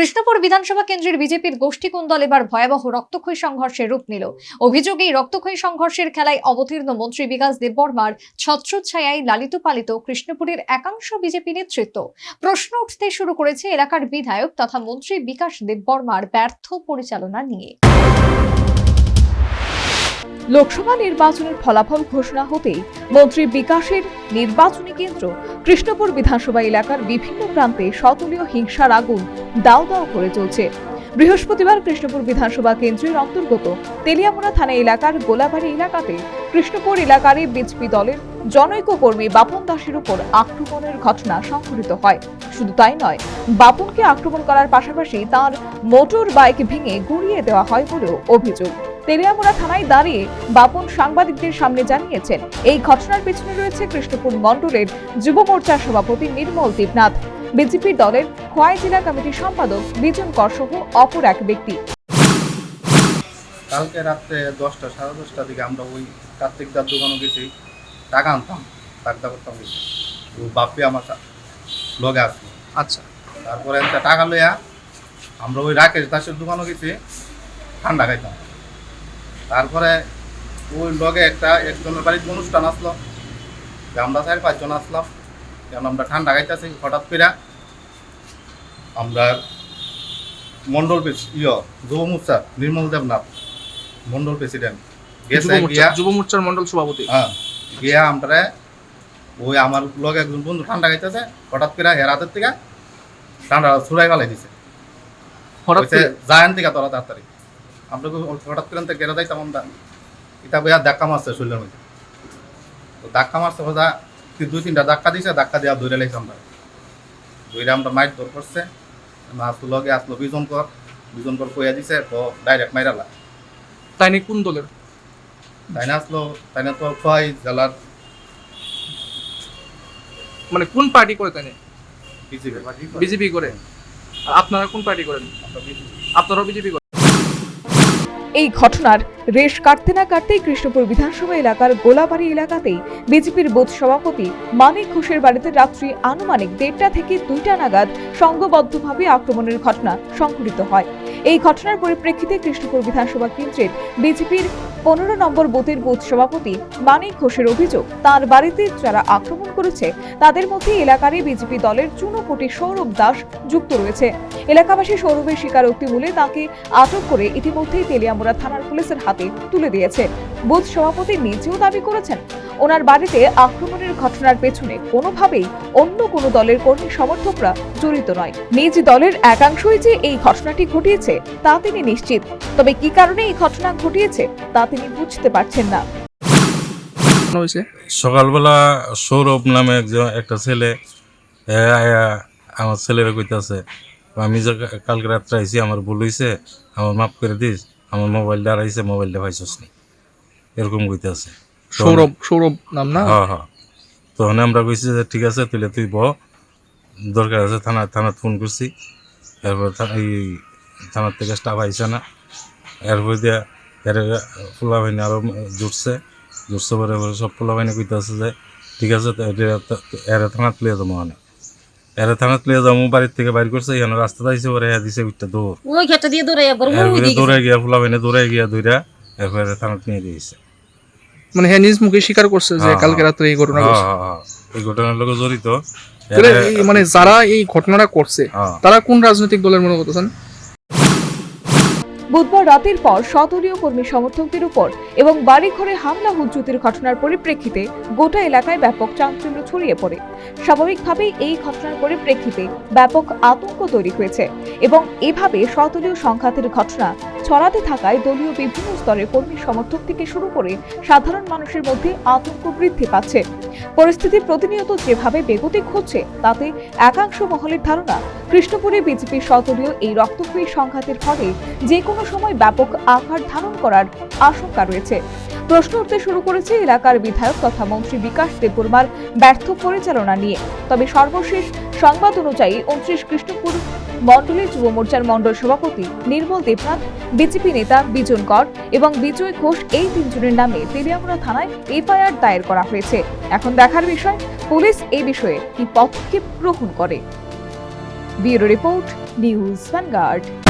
কৃষ্ণপুর বিধানসভা কেন্দ্রের বিজেপির গোষ্ঠী কুন্দল এবার ভয়াবহ রক্তক্ষয়ী সংঘর্ষের রূপ নিল। অভিযোগ রক্তক্ষয়ী সংঘর্ষের খেলায় অবতীর্ণ মন্ত্রী বিকাশ দেববর্মার ছত্রছায়ায় লালিত পালিত কৃষ্ণপুরের একাংশ বিজেপি নেতৃত্ব। প্রশ্ন উঠতে শুরু করেছে এলাকার বিধায়ক তথা মন্ত্রী বিকাশ দেববর্মার ব্যর্থ পরিচালনা নিয়ে। লোকসভা নির্বাচনের ফলাফল ঘোষণা হতেই মন্ত্রী বিকাশের নির্বাচনী কেন্দ্র কৃষ্ণপুর বিধানসভা এলাকার বিভিন্ন প্রান্তে শতলীয় হিংসার আগুন দাও দাও করে চলছে বৃহস্পতিবার কৃষ্ণপুর বিধানসভা কেন্দ্রের অন্তর্গত তেলিয়ামুড়া থানা এলাকার গোলাবাড়ি এলাকাতে কৃষ্ণপুর এলাকারই বিজেপি দলের জনৈক কর্মী বাপন দাসের উপর আক্রমণের ঘটনা সংঘটিত হয়। শুধু তাই নয়, বাপনকে আক্রমণ করার পাশাপাশি তার মোটর বাইক ভেঙে গুড়িয়ে দেওয়া হয় বলেও অভিযোগ। তেলিয়ামুড়া থানায় দাঁড়িয়ে বাপন সাংবাদিকদের সামনে জানিয়েছেন এই ঘটনার পেছনে রয়েছে কৃষ্ণপুর মণ্ডলের যুব মোর্চার সভাপতি নির্মল দেবনাথ বিজেপি দলের খোয়াই জেলা কমিটির সম্পাদক বিজন কর সহ অপর এক ব্যক্তি। কালকে রাত্রে দশটা সাড়ে দশটার দিকে আমরা ওই কার্তিক দার দোকানে গেছি টাকা আনতাম টাকা করতাম গেছি। তো বাপ্পি আমার লগে আসলো আচ্ছা। তারপরে একটা টাকা লইয়া আমরা ওই রাকেশ দাসের দোকানে গেছি ঠান্ডা খাইতাম। তারপরে ওই লগে একটা একজনের বাড়িতে অনুষ্ঠান আসলো আমরা চার পাঁচজন আসলাম যেমন আমরা ঠান্ডা খাইতেছি হঠাৎ করে। আমরা মন্ডল ইয় যুব মোর্চা নির্মল দেবনাথ মন্ডল প্রেসিডেন্ট গেছে গিয়া যুব মোর্চার মন্ডল সভাপতি। হ্যাঁ গিয়া আমরা ওই আমার লগে একজন বন্ধু ঠান্ডা খাইতেছে হঠাৎ করে হের হাতের থেকে ঠান্ডা ছুড়াই ফেলাই দিছে। হঠাৎ জায়ান থেকে তোরা তাড়াতাড়ি। আমরা হঠাৎ করে তো গেড়ে যাইতাম আমরা এটা বইয়া ধাক্কা মারছে শরীরের মধ্যে। তো ধাক্কা মারছে হোজা দুই তিনটা ধাক্কা দিছে ধাক্কা দৌড়ে লাইছে আমরা। আমরা মাইট দৌড় করছে। আসলো লগে আসলো বিজন কর বিজন কর কইয়া দিছে তো ডাইরেক্ট মাইরালা তাই নিয়ে কোন দলের? তাই না আসলো তাই না তো খোয়াই জেলার মানে কোন পার্টি করে তাই নিয়ে বিজেপি। বিজেপি করে। আপনারা কোন পার্টি করেন? আপনারাও বিজেপি এই ঘটনার রেশ কাটতে না কাটতেই কৃষ্ণপুর বিধানসভা এলাকার গোলাবাড়ি এলাকাতেই বিজেপির বোধ সভাপতি মানিক ঘোষের বাড়িতে রাত্রি আনুমানিক দেড়টা থেকে দুইটা নাগাদ সংঘবদ্ধভাবে আক্রমণের ঘটনা সংঘটিত হয়। এই ঘটনার পরিপ্রেক্ষিতে কৃষ্ণপুর বিধানসভা কেন্দ্রের বিজেপির পনেরো নম্বর বুথের বুথ সভাপতি মানিক ঘোষের অভিযোগ, তার বাড়িতে যারা আক্রমণ করেছে, তাদের মধ্যে এলাকারই বিজেপি দলের চুনোপটি সৌরভ দাস যুক্ত রয়েছে। এলাকাবাসী সৌরভের স্বীকারোক্তি বলে তাকে আটক করে ইতিমধ্যেই তেলিয়ামুড়া থানার পুলিশের হাতে তুলে দিয়েছে। বুথ সভাপতি নিজেও দাবি করেছেন ওনার বাড়িতে আক্রমণের ঘটনার পেছনে কোনোভাবেই অন্য কোনো দলের কর্মী সমর্থকরা জড়িত নয়। নিজ দলের একাংশই যে এই ঘটনাটি ঘটিয়েছে তা তিনি নিশ্চিত। তবে কি কারণে এই ঘটনা ঘটিয়েছে তা তিনি বুঝতে পারছেন না। হয়েছে? সকালবেলা সৌরভ নামে একজন একটা ছেলে এ আমার ছেলেরা কইতাছে আমি যে কালকে রাত্রে আইছি আমার ভুল হইছে আমার মাফ করে দিস আমার মোবাইলটা হারাইছে মোবাইলটা পাইছস নি। এরকম কইতাছে। সৌরভ সৌরভ নাম না? হ্যাঁ হ্যাঁ। তখন আমরা কইছি যে ঠিক আছে তুই তুই ব দরকার আছে থানা থানাত ফোন করছি। এরপর এই থানার থেকে স্টাফ আইসে না। এরপর দিয়া এর পোলা বাহিনী আরও জুটছে। জুটছে পরে এবার সব পোলা বাহিনী কইতে আছে যে ঠিক আছে এর থানাত লিয়ে যাব মানে। এর থানাত লিয়ে যাব বাড়ির থেকে বাইর করছে এখানে রাস্তাতে আইসে পরে এ দিছে উঠতে দৌড়। দৌড়ে গিয়া পোলা বাহিনী দৌড়ে গিয়া দৌড়া এরপরে থানাত নিয়ে দিয়েছে। মানে হ্যাঁ নিজ মুখে স্বীকার করছে যে হ্যাঁ, কালকে রাত্রে এই ঘটনা হ্যাঁ ঘটছে। হ্যাঁ হ্যাঁ। এই ঘটনার লোক জড়িত। মানে যারা এই ঘটনাটা করছে হ্যাঁ। তারা কোন রাজনৈতিক দলের মনে করতেছেন? বুধবার রাতের পর শতরীয় কর্মী সমর্থকদের উপর এবং বাড়িঘরে হামলা হুজ্জুতির ঘটনার পরিপ্রেক্ষিতে গোটা এলাকায় ব্যাপক চাঞ্চল্য ছড়িয়ে পড়ে। স্বাভাবিকভাবেই এই ঘটনার পরিপ্রেক্ষিতে ব্যাপক আতঙ্ক তৈরি হয়েছে এবং এভাবে শতলীয় সংঘাতের ঘটনা ছড়াতে থাকায় দলীয় বিভিন্ন স্তরের কর্মী সমর্থক থেকে শুরু করে সাধারণ মানুষের মধ্যে আতঙ্ক বৃদ্ধি পাচ্ছে। পরিস্থিতি প্রতিনিয়ত যেভাবে বেগতিক হচ্ছে, তাতে একাংশ মহলের ধারণা, কৃষ্ণপুরে বিজেপির শতলীয় এই রক্তক্ষয়ী সংঘাতের ফলে যে কোনো সময় ব্যাপক আকার ধারণ করার আশঙ্কা রয়েছে। প্রশ্ন উঠতে শুরু করেছে এলাকার বিধায়ক তথা মন্ত্রী বিকাশ দেববর্মার ব্যর্থ পরিচালনা নিয়ে। তবে সর্বশেষ সংবাদ অনুযায়ী, উনত্রিশ কৃষ্ণপুর মণ্ডলের যুব মোর্চার মণ্ডল সভাপতি নির্মল দেবনাথ, বিজেপি নেতা বিজন কর এবং বিজয় ঘোষ এই তিনজনের নামে তেলিয়ামুড়া থানায় এফআইআর দায়ের করা হয়েছে। এখন দেখার বিষয়, পুলিশ এই বিষয়ে কি পদক্ষেপ গ্রহণ করে? Bureau report, News Vanguard.